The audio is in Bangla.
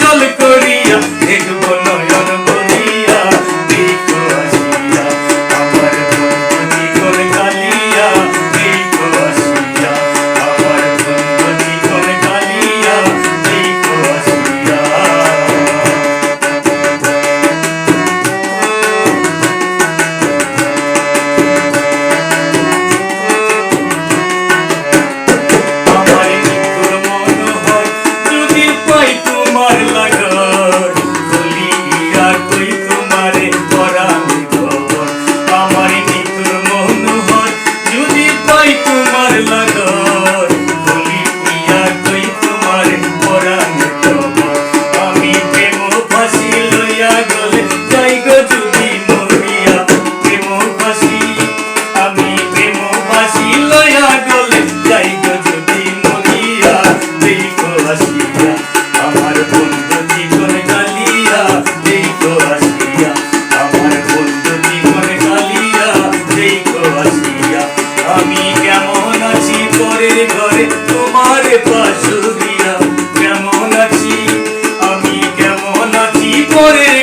জল করি তোমারে পাশু দিয়া কেমন আছি? আমি কেমন আছি? পরের